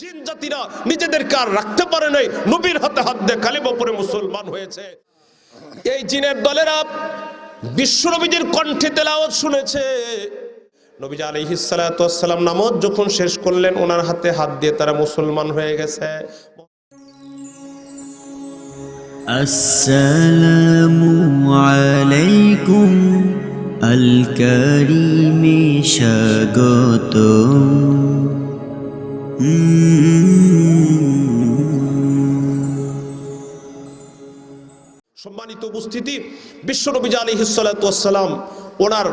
জিন জাতিরা নিজেদেরকে আর রাখতে পারে নাই। নবীর হাতে হাত দিয়ে কালিমা পরে মুসলমান হয়েছে। এই জিনের দলেরা বিশ্বনবীজির কণ্ঠে তেলাওয়াত শুনেছে। নবীজি আলহি নামত যখন শেষ করলেন, ওনার হাতে হাত দিয়ে তারা মুসলমান হয়ে গেছে। আসসালামু আলাইকুম আল কারিমে স্বাগতম। সম্মানিত উপস্থিতি বিশ্বনবীজি আলিহিসাল্লাম ওনার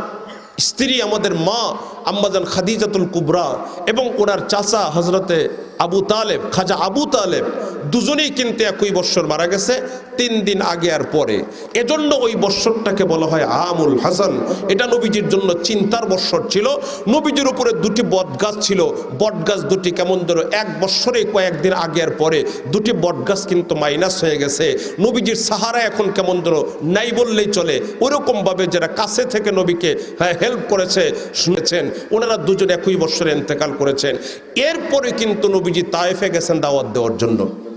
স্ত্রী আমাদের মা আম্মাজান খাদিজাতুল কুবরা এবং ওনার চাচা হজরতে আবু তালেব, খাজা আবু তালেব দুজনেই কিন্তু একই বৎসর মারা গেছে, তিন দিন আগে আর পরে। এজন্য ওই বৎসরটাকে বলা হয় আমুল হাসান। এটা নবীজির জন্য চিন্তার বৎসর ছিল। নবীজির উপরে দুটি বটগাছ ছিল। বটগাছ দুটি কেমন ধরো এক বৎসরে কয়েকদিন আগে আর পরে। দুটি বটগাছ কিন্তু মাইনাস হয়ে গেছে। নবীজির সাহারা এখন কেমন ধরো নাই বললেই চলে। ওরকমভাবে যারা কাছে থেকে নবীকে হ্যাঁ হেল্প করেছে, শুনেছেন, ওনারা দুজন একই বৎসরে ইন্তেকাল করেছেন। এরপরে কিন্তু নবীজি তায়েফে গেছেন দাওয়াত দেওয়ার জন্য।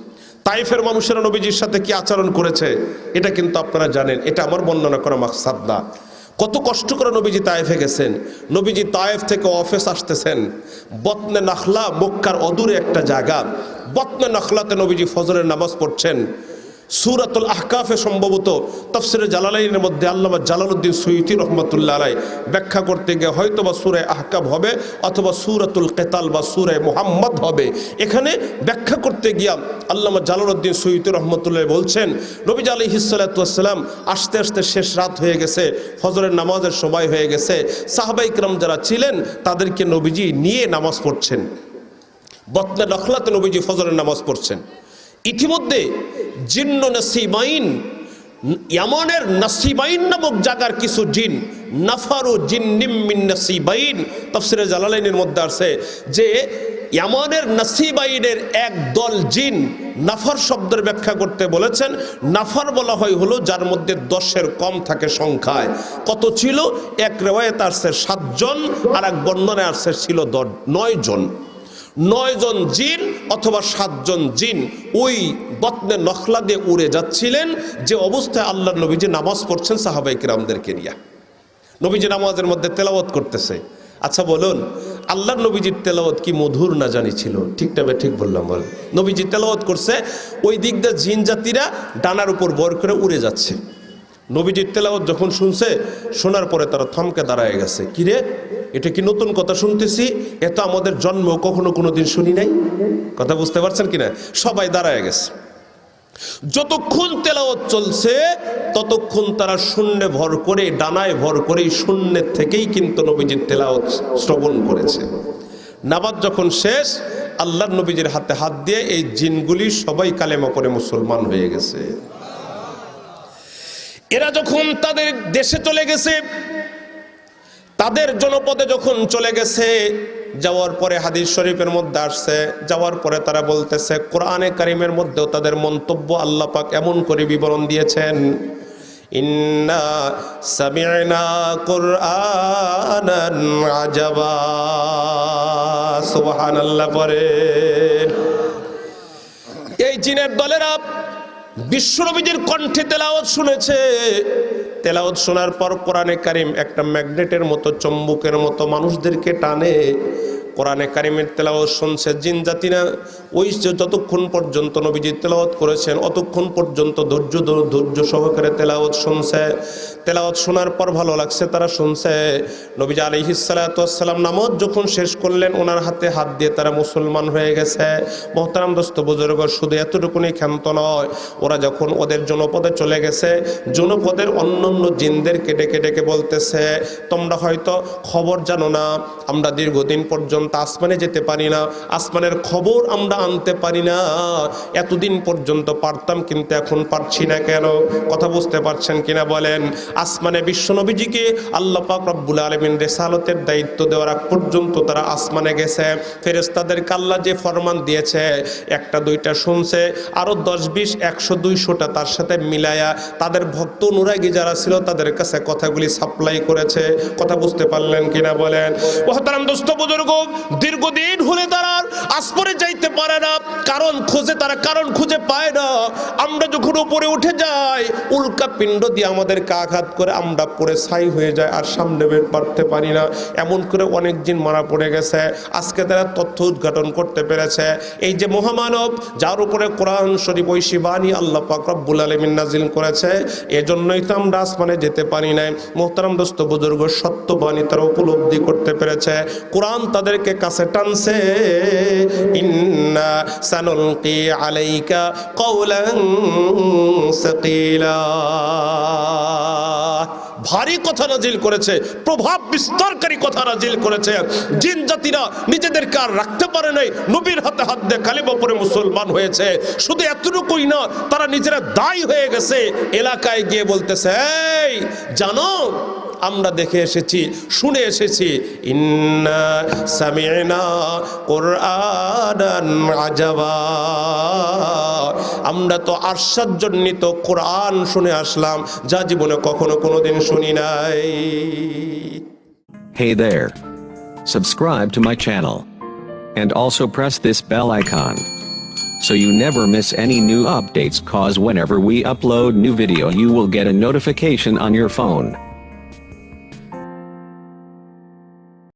তাইফের মানুষেরা নবীজির সাথে কি আচরণ করেছে, এটা কিন্তু আপনারা জানেন। এটা আমার বর্ণনা করা মাকসাদ না। কত কষ্ট করে নবীজি তায়েফে গেছেন। নবীজি তায়েফ থেকে অফিস আসতেছেন। বতনে নাখলা মক্কার অদূরে একটা জায়গা। বতনে নাখলাতে নবীজি ফজরের নামাজ পড়ছেন। সুরাতুল আহকাফে সম্ভবত তফসিরে জালালাইনের মধ্যে আল্লামা জালালউদ্দিন সৈয়দি রহমতুল্লাহ আলাই ব্যাখ্যা করতে গিয়ে হয়তো বা সুরে আহকাব হবে অথবা সুরাতুল কেতাল বা সুরে মোহাম্মদ হবে। এখানে ব্যাখ্যা করতে গিয়া আল্লামা জালালউদ্দিন সৈয়দি রহমতুল্লাহ বলছেন, নবীজ আলী হিসালাতাম আস্তে আস্তে শেষ রাত হয়ে গেছে, ফজরের নামাজের সময় হয়ে গেছে। সাহাবাইকরাম যারা ছিলেন, তাদেরকে নবীজি নিয়ে নামাজ পড়ছেন। বতনে নখলাতে নবীজি ফজরের নামাজ পড়ছেন। ইতিমধ্যে জিন্ন নাসিমাইন ইয়ামনের নাসিবাইন নামক জায়গার কিছু জিন, নাফারু জিন্নিমিন নাসিবাইন, তফসিরে জালালাইনের মধ্যে আছে যে ইয়ামনের নাসিবাইনের এক দল জিন নাফার শব্দের ব্যাখ্যা করতে বলেছেন। নাফার বলা হয় হলো যার মধ্যে দশের কম থাকে সংখ্যায়। কত ছিল? এক রেওয়ায়ত আসছে সাতজন আর এক বর্ণনায় আসছে ছিল দ- নয় জন নয় জন অথবা সাতজন জিন ওই বতনে নখলা দিয়ে উড়ে যাচ্ছিলেন যে অবস্থায় আল্লাহ নবীজি নামাজ পড়ছেন সাহাবাই কিরামদেরকে নিয়ে। নবীজি নামাজের মধ্যে তেলাওয়াত করতেছে। আচ্ছা বলুন আল্লাহ নবীজির তেলাওয়াত কি মধুর না জানি ছিল? ঠিক তবে ঠিক বললাম বল। নবীজি তেলাওয়াত করছে, ওই দিক দিয়ে জিন জাতিরা ডানার উপর বর করে উড়ে যাচ্ছে। নবীজির তেলাওয়াত যখন শুনছে, শোনার পরে তারা থমকে দাঁড়ায় গেছে। কিরে এটা কি নতুন কথা শুনতেছি? এত আমাদের জন্ম কখনো কোনো দিন শুনি নাই। কথা বুঝতে পারছেন কিনা? সবাই দাঁড়ায় গেছে। যতক্ষণ তেলাওয়াত চলছে, ততক্ষণ তারা শূন্যে ভর করে, ডানায় ভর করে শূন্যের থেকেই কিন্তু নবীজির তেলাওয়াত শ্রবণ করেছে। নামাজ যখন শেষ আল্লাহ নবীজির হাতে হাত দিয়ে এই জিনগুলি সবাই কালেমা পরে মুসলমান হয়ে গেছে। এরা যখন তাদের দেশে চলে গেছে তাদের জনপদে যখন চলে গেছে, যাওয়ার পরে হাদিস শরীফের মধ্যে আসছে, যাওয়ার পরে তারা বলতেছে, কোরআনে কারিমের মধ্যেও তাদের মন্তব্য আল্লাহ পাক এমন করে বিবরণ দিয়েছেন, ইন্না পরে এই জিনের দলেরা বিশ্বনবীজির কণ্ঠে তেলাওয়াত শুনেছে তেলাওয়াত শোনার পর কোরআনে কারিম একটা ম্যাগনেটের মতো, চম্বুকের মতো মানুষদেরকে টানে। কোরআনে কারিমের তেলাওয়াত শুনছে জিন জাতিরা ওই যতক্ষণ পর্যন্ত নবীজি তেলাওয়াত করেছেন, অতক্ষণ পর্যন্ত ধৈর্য ধৈর্য সহকারে তেলাওয়াত শুনছে। তেলাওয়াত শোনার পর ভালো লাগছে। তারা শুনছে, নবীজি আলিহিসাল্লাম নামাজ যখন শেষ করলেন, ওনার হাতে হাত দিয়ে তারা মুসলমান হয়ে গেছে। মোহতারাম দোস্ত, বুজুর্গ, শুধু এতটুকুনি ক্ষান্ত নয়, ওরা যখন ওদের জনপদে চলে গেছে, জনপদের অন্য অন্য কেটে ডেকে বলতেছে, তোমরা হয়তো খবর জানো না, আমরা দীর্ঘদিন পর্যন্ত আসমানে যেতে পারি না, আসমানের খবর আমরা আনতে পারি না, এতদিন পর্যন্ত পারতাম, কিন্তু এখন পারছি না কেন? কথা বুঝতে পারছেন কিনা বলেন। আসমানে বিশ্বনবীজিকে আল্লাহ পাক রব্বুল আলমিন রেসালতের দায়িত্ব দেওয়ার আগ পর্যন্ত তারা আসমানে গেছে। ফেরেস্তাদেরকে কাল্লা যে ফরমান দিয়েছে, একটা, দুইটা শুনছে আরও দশ, বিশ, একশো, দুইশোটা তার সাথে মিলায়া তাদের ভক্ত অনুরাগী যারা ছিল তাদের কাছে কথাগুলি সাপ্লাই করেছে। কথা বুঝতে পারলেন কিনা বলেন? বুজুর্গ, দীর্ঘদিন হলে তারা আসপরে যাইতে পারে না, কারণ খোঁজে তারা কারণ খুঁজে পায় না। আমরা যখন উপরে উঠে যাই, উল্কা পিণ্ড দিয়ে আমাদেরকে আঘাত করে আমরা পরে ছাই হয়ে যায় আর সামনে বের পারতে পারি না। এমন করে অনেক দিন মারা পড়ে গেছে। আজকে তারা তথ্য উদ্ঘাটন করতে পেরেছে। এই যে মহামানব, যার উপরে কোরআন শরীফ ঐশী বাণী আল্লাহ পাক রব্বুল আলমিন নাজিল করেছে, এজন্যই তো আমরা আসমানে যেতে পারি নাই। মোহতারাম দোস্ত বুজুর্গ, সত্য বাণী তারা উপলব্ধি করতে পেরেছে। কোরআন তাদেরকে কাছে টানছে আলাইকা কওলান সাকিলা। ভারী কথা নাজিল করেছে, প্রভাব বিস্তারকারী কথা নাজিল করেছে। জিন জাতিরা নিজেদেরকে আর রাখতে পারে নাই, নবীর হাতে হাত দিয়ে কালিমা পরে মুসলমান হয়েছে। শুধু এতটুকুই না, তারা নিজেরা দায়ী হয়ে গেছে। এলাকায় গিয়ে বলতেছে জানো, আমরা দেখে এসেছি, শুনে এসেছি, ইন্না সামিনা কোরআনান আজাবা। আমরা তো আশ্চর্যজনিত কোরআন শুনে আসলাম যা জীবনে কখনো কোনোদিন শুনি নাই Hey there. Subscribe to my channel. And also press this bell icon. So you never miss any new updates cause whenever we upload new video you will get a notification on your phone.